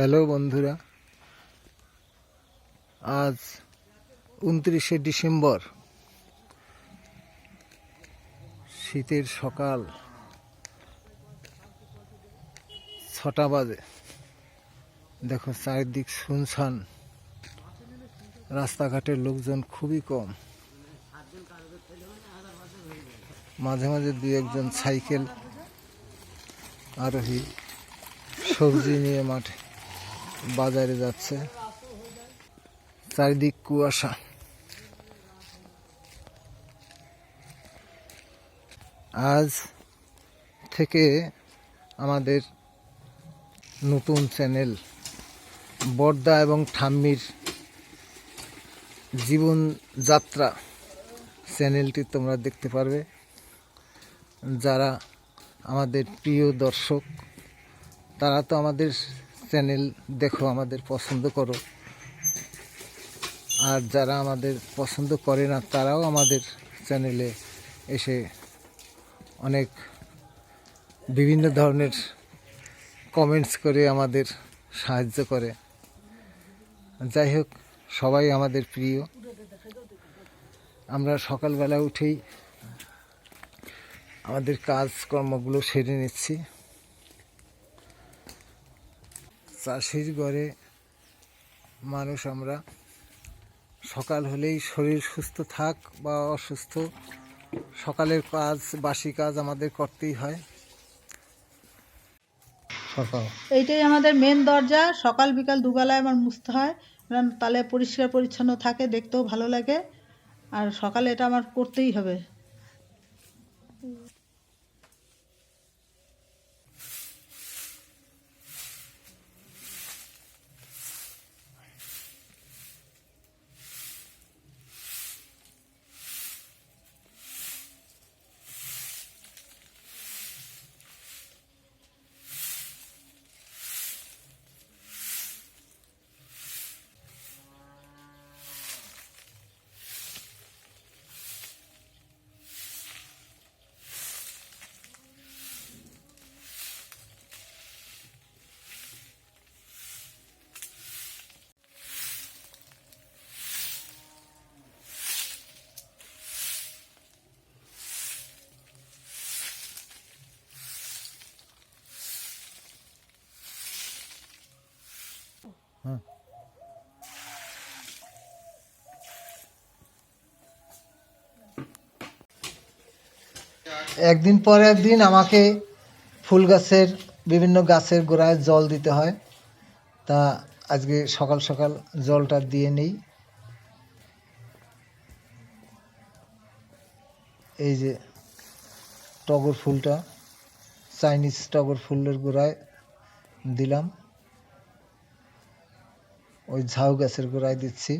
Hello বন্ধুরা, আজ উনত্রিশে ডিসেম্বর, শীতের সকাল ছটা বাজে। দেখো চারিদিক শুনশান রাস্তাঘাটের লোকজন খুবই কম। মাঝে মাঝে দুই একজন সাইকেল আরোহী সবজি নিয়ে মাঠে। বাজারে যাচ্ছে। চারিদিক কুয়াশা। আজ থেকে আমাদের নতুন চ্যানেল বর্দা এবং ঠাম্মির জীবনযাত্রা চ্যানেলটি তোমরা দেখতে পারবে। যারা আমাদের প্রিয় দর্শক, তারা তো আমাদের চ্যানেল দেখো, আমাদের পছন্দ করো। আর যারা আমাদের পছন্দ করে না, তারাও আমাদের চ্যানেলে এসে অনেক বিভিন্ন ধরনের কমেন্টস করে আমাদের সাহায্য করে। যাই হোক, সবাই আমাদের প্রিয়। আমরা সকালবেলা উঠেই আমাদের কাজকর্মগুলো সেরে নিচ্ছি। চাষির ঘরে মানুষ আমরা সকাল হলেই শরীর সুস্থ থাক বা অসুস্থ, সকালের কাজ, বাসি কাজ আমাদের করতেই হয়। এইটাই আমাদের মেন দরজা। সকাল, বিকাল দুবেলায় আমার মুছতে হয়। তাহলে পরিষ্কার পরিচ্ছন্ন থাকে, দেখতেও ভালো লাগে। আর সকালে এটা আমার করতেই হবে। একদিন পর একদিন আমাকে ফুল গাছের, বিভিন্ন গাছের গোড়ায় জল দিতে হয়। তা আজকে সকাল সকাল জলটা দিয়ে নেই। এই যে টগর ফুলটা, চাইনিজ টগর ফুলের গোড়ায় দিলাম। ওই ঝাউ গাছের গোড়ায় দিচ্ছি।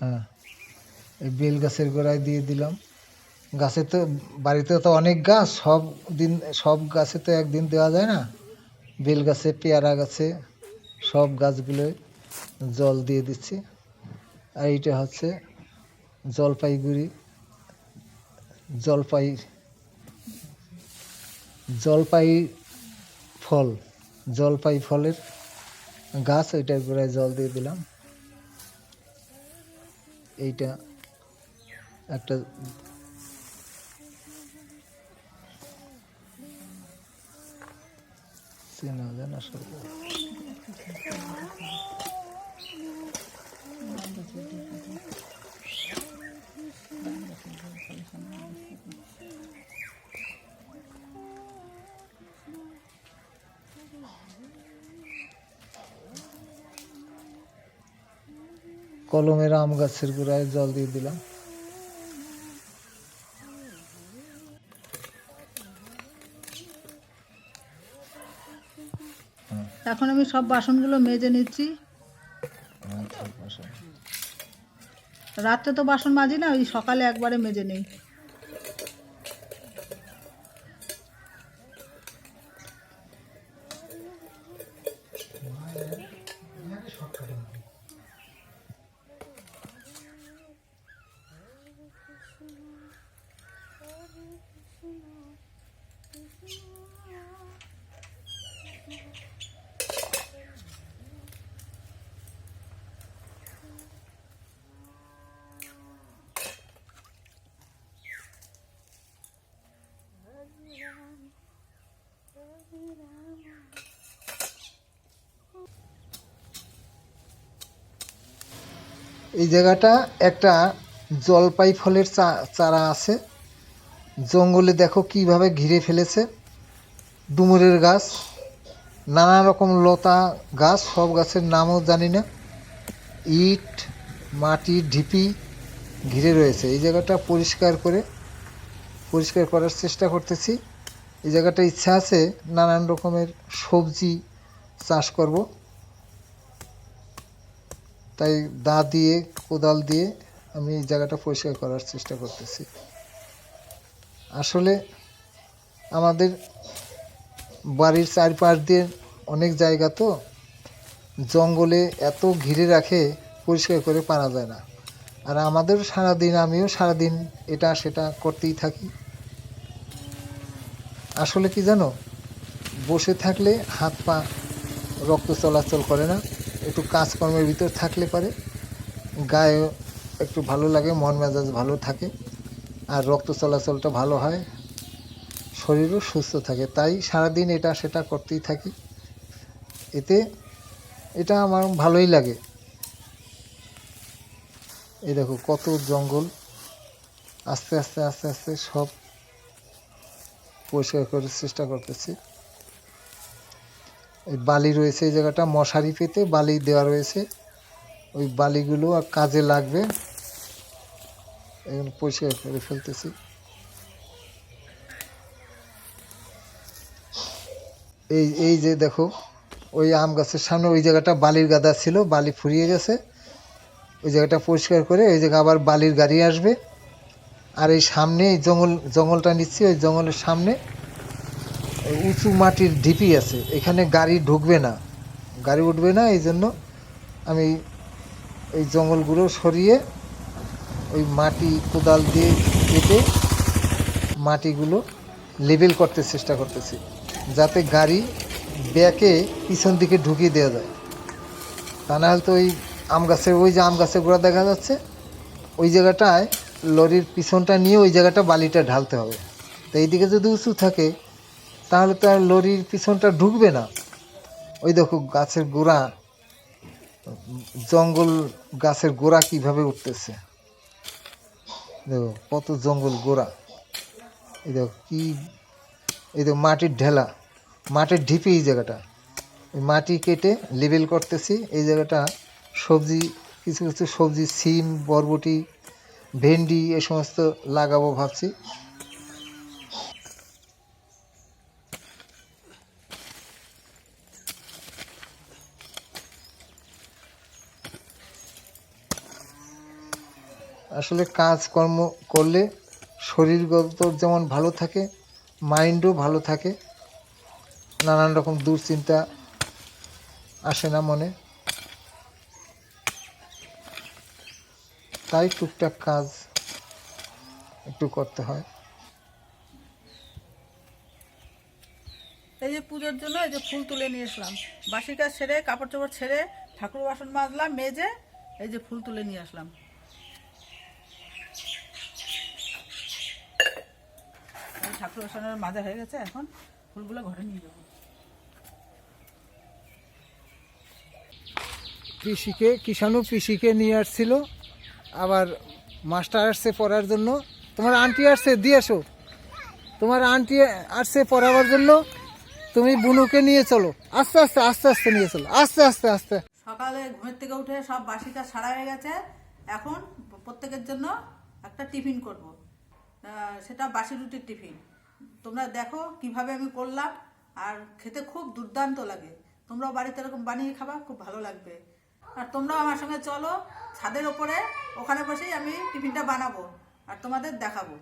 হ্যাঁ এই বেল গাছের গোড়ায় দিয়ে দিলাম। গাছে তো বাড়িতে তো অনেক গাছ, সব দিন, সব গাছে তো একদিন দেওয়া যায় না। বেল গাছে, পেয়ারা গাছে, সব গাছগুলোয় জল দিয়ে দিচ্ছি। আর এইটা হচ্ছে জলপাইগুড়ি, জলপাই জলপাই ফল, জলপাই ফলের গাছ, ওইটার গোড়ায় জল দিয়ে দিলাম। এইটা একটা চেনা জানা সরকার কলমের আম গাছের গোড়ায় জল দিয়ে দিলাম এখন আমি সব বাসনগুলো মেজে নিচ্ছি আচ্ছা। রাত্রে তো বাসন মাজি না ওই সকালে একবারে মেজে নেই। এই জায়গাটা একটা জলপাই ফলের চারা আছে। জঙ্গলে দেখো কীভাবে ঘিরে ফেলেছে। ডুমুরের গাছ, নানা রকম লতা গাছ, সব গাছের নামও জানি না। ইট, মাটি, ঢিপি ঘিরে রয়েছে। এই জায়গাটা পরিষ্কার করে, পরিষ্কার করার চেষ্টা করতেছি। এই জায়গাটা ইচ্ছা আছে নানান রকমের সবজি চাষ করব। তাই দা দিয়ে, কোদাল দিয়ে আমি এই জায়গাটা পরিষ্কার করার চেষ্টা করতেছি। আসলে আমাদের বাড়ির চারপাশ দিয়ে অনেক জায়গা তো, জঙ্গলে এত ঘিরে রাখে, পরিষ্কার করে পারা যায় না। আর আমাদের সারাদিন, আমিও সারাদিন এটা সেটা করতেই থাকি। আসলে কি জানো, বসে থাকলে হাত পা রক্ত চলাচল করে না। একটু কাজকর্মের ভিতর থাকলে পারে। গায়ে একটু ভালো লাগে, মন মেজাজ ভালো থাকে, আর রক্ত চলাচলটা ভালো হয়, শরীরও সুস্থ থাকে। তাই সারাদিন এটা সেটা করতেই থাকি। এতে এটা আমার ভালোই লাগে। এই দেখো কত জঙ্গল। আস্তে আস্তে আস্তে আস্তে সব পরিষ্কার করার চেষ্টা করতেছি। এই বালি রয়েছে এই জায়গাটা, মশারি পেতে বালি দেওয়া রয়েছে। ওই বালিগুলো কাজে লাগবে। এগুলো পরিষ্কার করে ফেলতেছি। এই এই যে দেখো, ওই আম গাছের সামনে ওই জায়গাটা বালির গাদা ছিল, বালি ফুরিয়ে গেছে। ওই জায়গাটা পরিষ্কার করে ওই জায়গা আবার বালির গাড়ি আসবে। আর এই সামনে এই জঙ্গল, জঙ্গলটা নিচ্ছি, ওই জঙ্গলের সামনে উঁচু মাটির ঢিপি আছে, এখানে গাড়ি ঢুকবে না। গাড়ি উঠবে না, এই জন্য আমি এই জঙ্গলগুলো সরিয়ে ওই মাটি কোদাল দিয়ে কেটে মাটিগুলো লেবেল করতে চেষ্টা করতেছি, যাতে গাড়ি ব্যাকে পিছন দিকে ঢুকিয়ে দেওয়া যায়। তা না হলে তো ওই আম গাছের ওই যে আম গাছের গোড়া দেখা যাচ্ছে, ওই জায়গাটায় লরির পিছনটা নিয়ে ওই জায়গাটা বালিটা ঢালতে হবে। তো এইদিকে যদি উঁচু থাকে তাহলে তো আর লরির পিছনটা ঢুকবে না। ওই দেখো গাছের গোড়া। জঙ্গল গাছের গোড়া কীভাবে উঠতেছে। দেখো, কত জঙ্গল গোড়া। এই দেখো কি, এই দেখো মাটির ঢেলা। মাটির ঢিপি এই জায়গাটা। মাটি কেটে লেবেল করতেছি। এই জায়গাটা সবজি, কিছু কিছু সবজি, সিম, বরবটি, ভেন্ডি, এ সমস্ত লাগাবো ভাবছি। আসলে কাজকর্ম করলে শরীরগত যেমন ভালো থাকে, মাইন্ডও ভালো থাকে, নানান রকম দুশ্চিন্তা আসে না মনে। তাই টুকটাক কাজ একটু করতে হয়। এই যে পুজোর জন্য এই যে ফুল তুলে নিয়ে আসলাম। বাসি কাজ ছেড়ে কাপড় চোপড় ছেড়ে, ঠাকুর বাসন মাজলাম, মেজে এই যে ফুল তুলে নিয়ে আসলাম। ঠাকুর বাসনের মাজা হয়ে গেছে এখন ফুলগুলো ঘরে নিয়ে যাব। পিসিকে কিষাণু পিসিকে নিয়ে আসছিল আবার মাস্টার আসছে পড়ার জন্য। তোমার আন্টি আসছে দিয়ে আসো তোমার আন্টি আসছে পড়াবার জন্য তুমি বুনুকে নিয়ে চলো। আস্তে আস্তে আস্তে আস্তে নিয়ে চলো। আস্তে আস্তে আস্তে। সকালে ঘুমের থেকে উঠে সব বাসি কাজ সারা হয়ে গেছে। এখন প্রত্যেকের জন্য একটা টিফিন করব। সেটা বাসি রুটির টিফিন। তোমরা দেখো কীভাবে আমি করলাম, আর খেতে খুব দুর্দান্ত লাগে। তোমরাও বাড়িতে এরকম বানিয়ে খাবা, খুব ভালো লাগবে। আর তোমরাও আমার সঙ্গে চলো, ছাদের ওপরে, ওখানে বসেই আমি টিফিনটা বানাবো আর তোমাদের দেখাবো।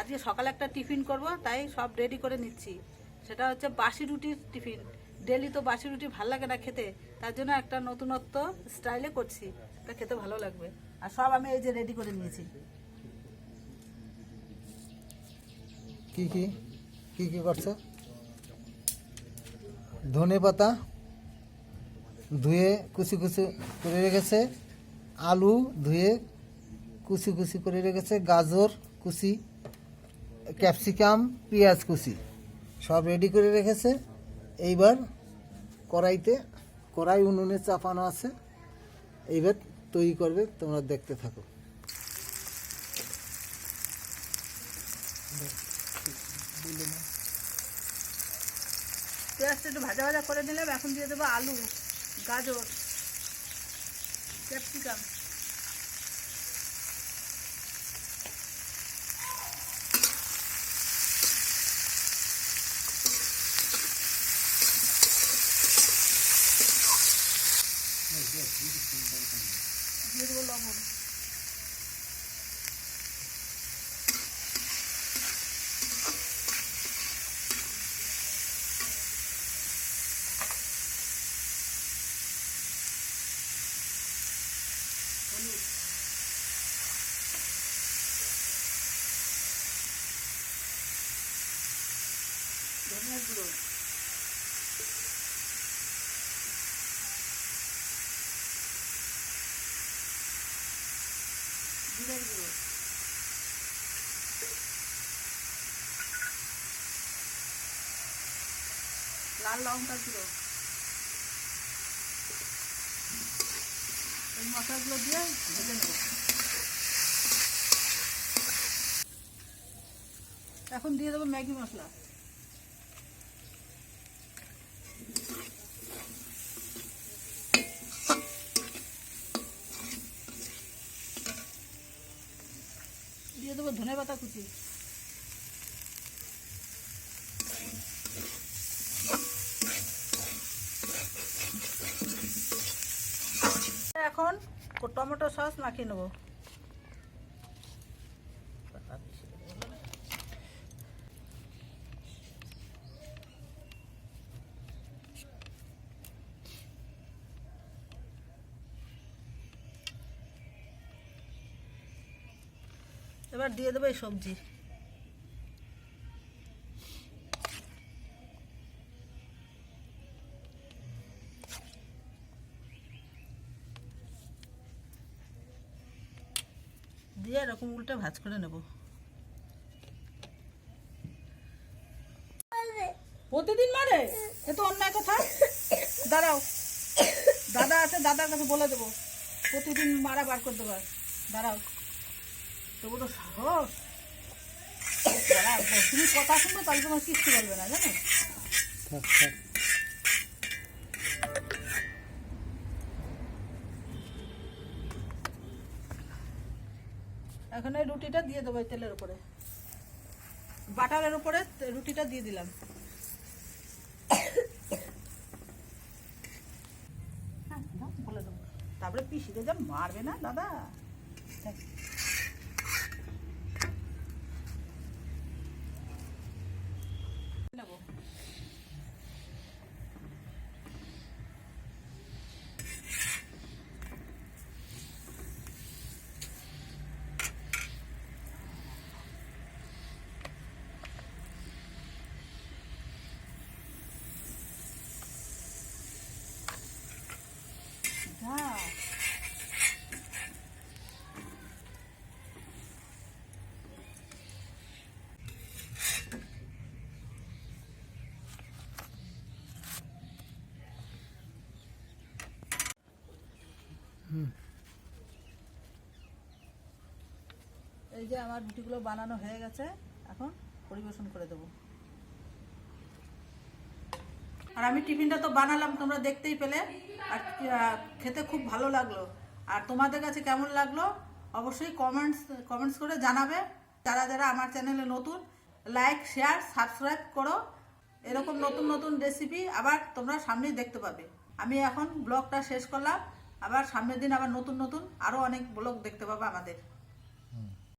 আজকে সকালে একটা টিফিন করব, তাই সব রেডি করে নিচ্ছি। সেটা হচ্ছে বাসি রুটির টিফিন। ডেলি তো বাসি রুটি ভালো লাগে না খেতে, তার জন্য একটা নতুনত্ব স্টাইলে করছি। এটা খেতে ভালো লাগবে। আর সব আমি এই যে রেডি করে নিয়েছি। কি কি? কি কি করছ? ধনে পাতা ধুয়ে কুচি কুচি করে রেখেছে, আলু ধুয়ে কুচি কুচি করে রেখেছে, গাজর কুচি, ক্যাপসিকাম, পেঁয়াজ কুচি সব রেডি করে রেখেছে। এইবার কড়াইতে, কড়াই উনুনে চাপানো আছে। এইবার তৈরি করবে, তোমরা দেখতে থাকো। পেঁয়াজটা একটু ভাজা ভাজা করে নিলাম এখন দিয়ে দেবো আলু গাজর ক্যাপসিকাম দিয়ে দেবো লবণ হলুদ ধনিয়ার গুঁড়ো জিরের গুঁড়ো লাল লঙ্কা গুঁড়ো। এই মশলাগুলো দিয়ে ভেজে নেব। এখন দিয়ে দেবো ম্যাগি মশলা। দিয়ে দেবো ধনে পাতা কুচি এখন টমেটো সস মাখিয়ে নেব। এবার দিয়ে দেবো এই সবজি। উল্টে ভাজ করে নেব। প্রতিদিন মারে? এ তো অন্যায় কথা। দাঁড়াও। দাদা আছে, দাদার কাছে বলে দেবো। প্রতিদিন মারা বার করে দেবো দাঁড়াও। তবু তো সাহস। তুমি কথা শুনবে, তাহলে তোমার কিচ্ছু বলবে না, জানো? এখন এই রুটিটা দিয়ে দেবো তেলের উপরে। বাটারের উপরে রুটিটা দিয়ে দিলাম। হ্যাঁ, তারপরে পিসিতে যা মারবে না দাদা দেখ। নেব। যা। এই যে আমার রুটিগুলো বানানো হয়ে গেছে এখন পরিবেশন করে দেবো। আর আমি টিফিনটা তো বানালাম, তোমরা দেখতেই পেলে। আর খেতে খুব ভালো লাগল। আর তোমাদের কাছে কেমন লাগল? অবশ্যই কমেন্টস কমেন্টস করে জানাবে। যারা যারা আমার চ্যানেলে নতুন লাইক শেয়ার সাবস্ক্রাইব করো। এরকম নতুন নতুন রেসিপি আবার তোমরা সামনেই দেখতে পাবে। আমি এখন ব্লগটা শেষ করলাম। আবার সামনের দিন আবার নতুন নতুন আরও অনেক ব্লগ দেখতে পাবে আমাদের।